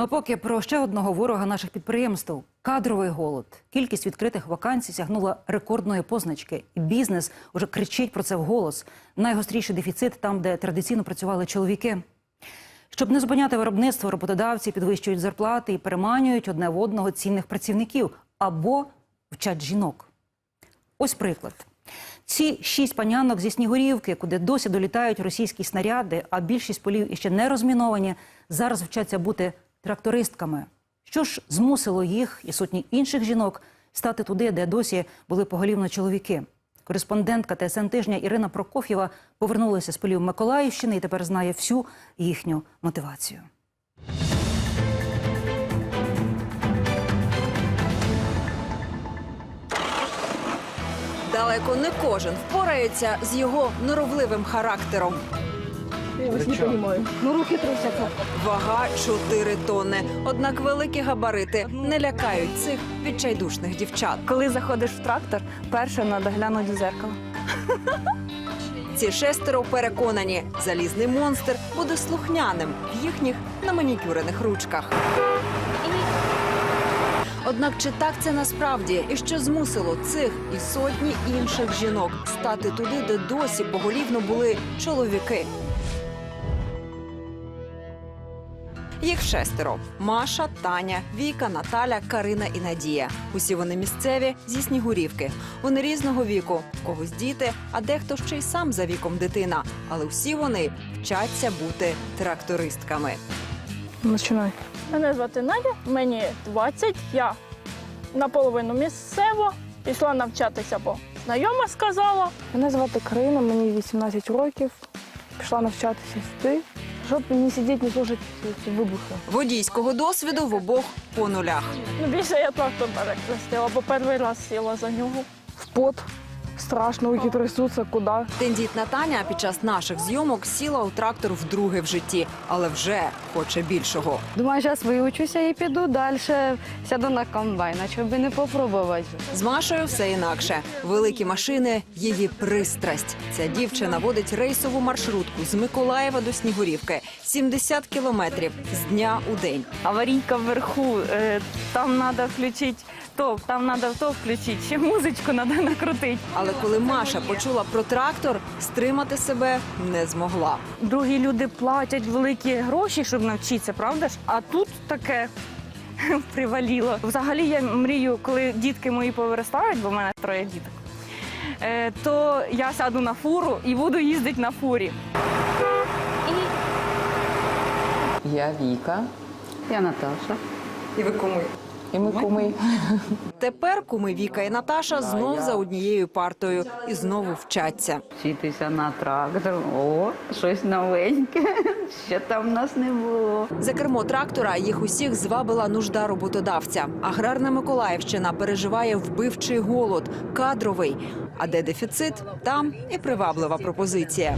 Ну поки про ще одного ворога наших підприємств кадровий голод. Кількість відкритих вакансій сягнула рекордної позначки. І бізнес уже кричить про це вголос. Найгостріший дефіцит там, де традиційно працювали чоловіки. Щоб не зупиняти виробництво, роботодавці підвищують зарплати і переманюють одне в одного цінних працівників або вчать жінок. Ось приклад. Ці шість панянок зі Снігурівки, куди досі долітають російські снаряди, а більшість полів іще не розміновані, зараз вчаться бути трактористками. Що ж змусило їх і сотні інших жінок стати туди, де досі були поголівно чоловіки? Кореспондентка ТСН тижня Ірина Прокоф'єва повернулася з полів Миколаївщини і тепер знає всю їхню мотивацію. Далеко не кожен впорається з його норовливим характером. Я вас не понимаю. Ну, руки трусятся. Вага 4 тонни. Однак великі габарити не лякають цих відчайдушних дівчат. Коли заходиш в трактор, перше треба глянути в зеркало. Ці шестеро переконані, залізний монстр буде слухняним в їхніх наманікюрених ручках. Однак чи так це насправді і що змусило цих і сотні інших жінок стати туди, де досі поголівно були чоловіки? Їх шестеро: Маша, Таня, Віка, Наталя, Карина і Надія. Усі вони місцеві зі Снігурівки. Вони різного віку, в когось діти, а дехто ще й сам за віком дитина. Але всі вони вчаться бути трактористками. Починай. Мене звати Надя, мені 20, я наполовину місцево, пішла навчатися, бо знайома сказала. Мене звати Карина, мені 18 років. Пішла навчатися сюди, щоб не сидіти, не слухати ці вибухи. Водійського досвіду в обох по нулях. Ну, більше я трактор перекрестила, бо перший раз сіла за нього. В пот, страшно, руки трясуться, куди. Тендітна Таня під час наших зйомок сіла у трактор вдруге в житті, але вже хоче більшого. Думаю, зараз виучуся і піду далі, сяду на комбайн, би не попробувати. З Машею все інакше. Великі машини її пристрасть. Ця дівчина водить рейсову маршрутку з Миколаєва до Снігурівки 70 кілометрів з дня у день. Аварійка вверху, е, там треба включити то, там треба то включити, ще музичку треба накрутити. Але коли Маша почула про трактор, стримати себе не змогла. Другі люди платять великі гроші, щоб навчитися, правда ж? А тут таке приваліло. Взагалі я мрію, коли дітки мої повиростають, бо в мене троє діток, е, то я сяду на фуру і буду їздити на фурі. Я Віка. Я Наташа. І ви кому? І ми куми. Тепер куми Віка і Наташа знов за однією партою і знову вчаться. Вчитися на трактор. О, щось новеньке. Ще там в нас не було. За кермо трактора їх усіх звабила нужда роботодавця. Аграрна Миколаївщина переживає вбивчий голод, кадровий. А де дефіцит, там і приваблива пропозиція.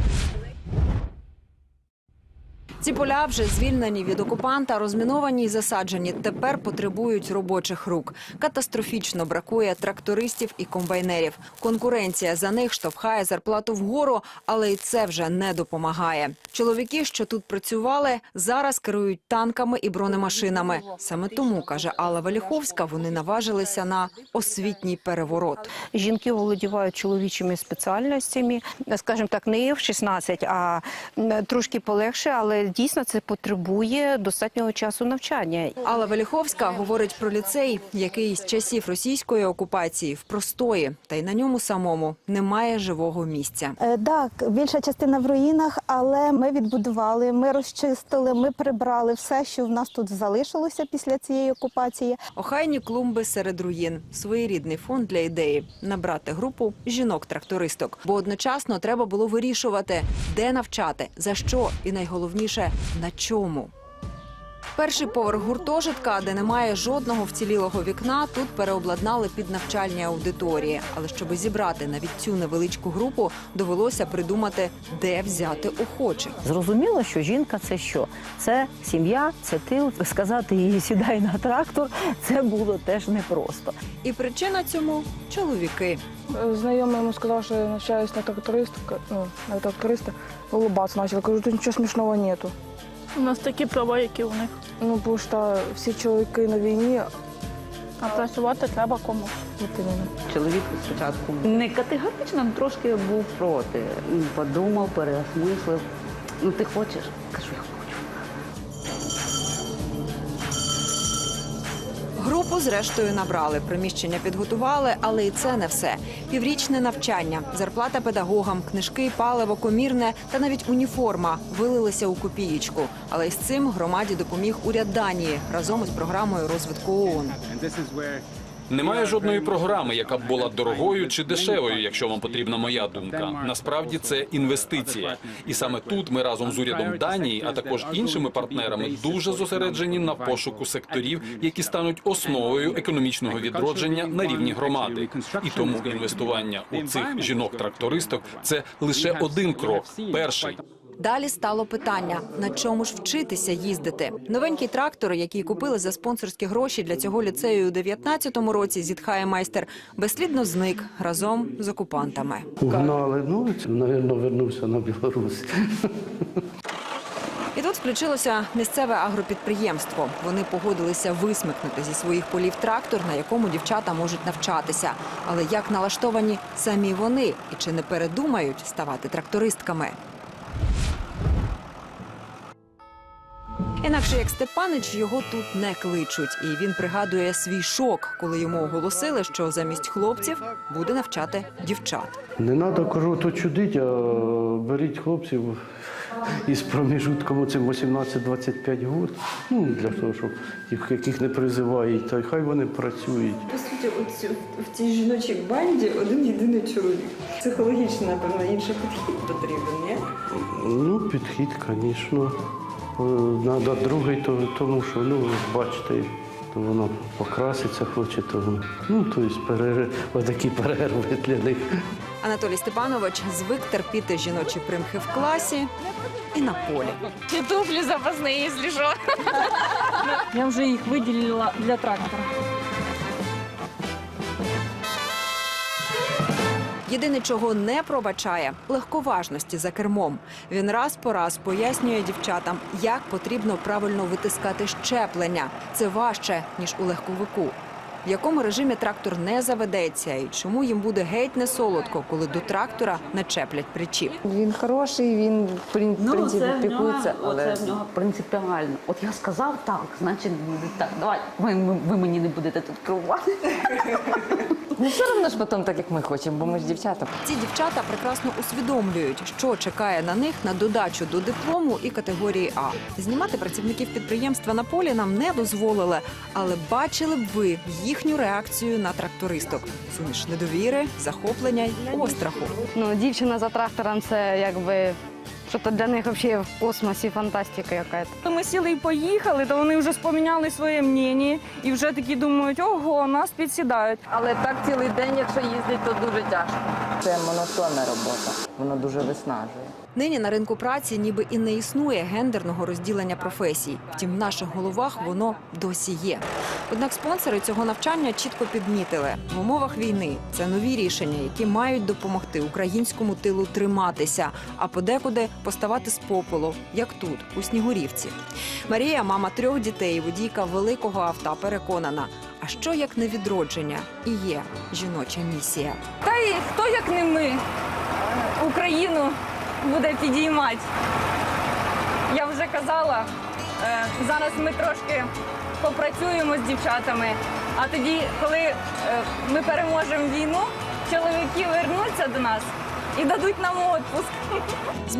Ці поля вже звільнені від окупанта, розміновані й засаджені. Тепер потребують робочих рук. Катастрофічно бракує трактористів і комбайнерів. Конкуренція за них штовхає зарплату вгору, але й це вже не допомагає. Чоловіки, що тут працювали, зараз керують танками і бронемашинами. Саме тому каже Алла Валіховська, вони наважилися на освітній переворот. Жінки володівають чоловічими спеціальностями, скажімо так, не F-16, а трошки полегше, але дійсно це потребує достатнього часу навчання. Алла Веліховська говорить про ліцей, який з часів російської окупації в простої, та й на ньому самому немає живого місця. Е, Так, більша частина в руїнах, але ми відбудували, ми розчистили, ми прибрали все, що в нас тут залишилося після цієї окупації. Охайні клумби серед руїн, своєрідний фонд для ідеї набрати групу жінок-трактористок. Бо одночасно треба було вирішувати, де навчати, за що і найголовніше на чому. Перший поверх гуртожитка, де немає жодного вцілілого вікна, тут переобладнали під навчальні аудиторії. Але щоб зібрати навіть цю невеличку групу, довелося придумати, де взяти охочих. Зрозуміло, що жінка це що? Це сім'я, це тил. Сказати їй сідай на трактор, це було теж непросто. І причина цьому чоловіки. Знайомий йому сказав, що я навчаюсь на тракториста, ну, на тракториста, улыбатися почав. Кажу, тут нічого смішного нету. У нас такі права, які у них. Ну, бо ж та всі чоловіки на війні, А працювати треба комусь. іменно. Чоловік спочатку не категорично, але трошки був проти. Подумав, переосмислив. Ну ти хочеш? Кажу, я хочу. Групу зрештою набрали, приміщення підготували, але і це не все. Піврічне навчання, зарплата педагогам, книжки, паливо, комірне та навіть уніформа вилилися у копієчку. Але із цим громаді допоміг уряд Данії разом із програмою розвитку ООН. Немає жодної програми, яка б була дорогою чи дешевою, якщо вам потрібна моя думка. Насправді це інвестиція, і саме тут ми разом з урядом Данії, а також іншими партнерами, дуже зосереджені на пошуку секторів, які стануть основою економічного відродження на рівні громади. І тому інвестування у цих жінок-трактористок це лише один крок. Перший. Далі стало питання: на чому ж вчитися їздити? Новенький трактор, який купили за спонсорські гроші для цього ліцею у 19-му році, зітхає майстер, безслідно зник разом з окупантами. Угнали, ну, мабуть, вернувся на Білорусь. І тут включилося місцеве агропідприємство. Вони погодилися висмикнути зі своїх полів трактор, на якому дівчата можуть навчатися. Але як налаштовані самі вони і чи не передумають ставати трактористками? Інакше як Степанич його тут не кличуть, і він пригадує свій шок, коли йому оголосили, що замість хлопців буде навчати дівчат. Не треба, кажу, то чудить, а беріть хлопців із проміжутком цим 18-25 років. Ну, для того, щоб тих, яких не призивають, то й хай вони працюють. По суті, оцю, в цій жіночій банді один єдиний чоловік. Психологічно, напевно, інший підхід потрібен, ні? Ну, підхід, звісно. Треба другий, то, тому що, ну, бачите, то воно покраситься хоче, то, ну ну, тобто перерив, отакі перерви для них. Анатолій Степанович звик терпіти жіночі примхи в класі і на полі. Туфлі запасні, якщо що. Я вже їх виділила для трактора. Єдине, чого не пробачає легковажності за кермом. Він раз по раз пояснює дівчатам, як потрібно правильно витискати щеплення. Це важче ніж у легковику. В якому режимі трактор не заведеться, і чому їм буде геть не солодко, коли до трактора начеплять причіп. Він хороший, він в прин- Ну, принципі це пікується, але в нього принципіально. От я сказав так, значить буде так. Давай, ви мені не будете тут керувати. Ну, все одно ж потім так, як ми хочемо, бо ми ж дівчата. Ці дівчата прекрасно усвідомлюють, що чекає на них на додачу до диплому і категорії А. Знімати працівників підприємства на полі нам не дозволили, але бачили б ви їхню реакцію на трактористок: суміш недовіри, захоплення й остраху. Ну, дівчина за трактором це якби що то для них взагалі в космосі фантастика якась. То ми сіли і поїхали, то вони вже споміняли своє мнення і вже такі думають, ого, нас підсідають. Але так цілий день, якщо їздить, то дуже тяжко. Це монотонна робота, воно дуже виснажує. Нині на ринку праці ніби і не існує гендерного розділення професій. Втім, в наших головах воно досі є. Однак спонсори цього навчання чітко підмітили в умовах війни це нові рішення, які мають допомогти українському тилу триматися, а подекуди поставати з попелу, як тут, у Снігурівці. Марія, мама трьох дітей, водійка великого авто, переконана. А що як не відродження і є жіноча місія? Та й хто як не ми Україну буде підіймати. Я вже казала, е, зараз ми трошки попрацюємо з дівчатами, а тоді, коли е, ми переможемо війну, чоловіки вернуться до нас і дадуть нам відпуск.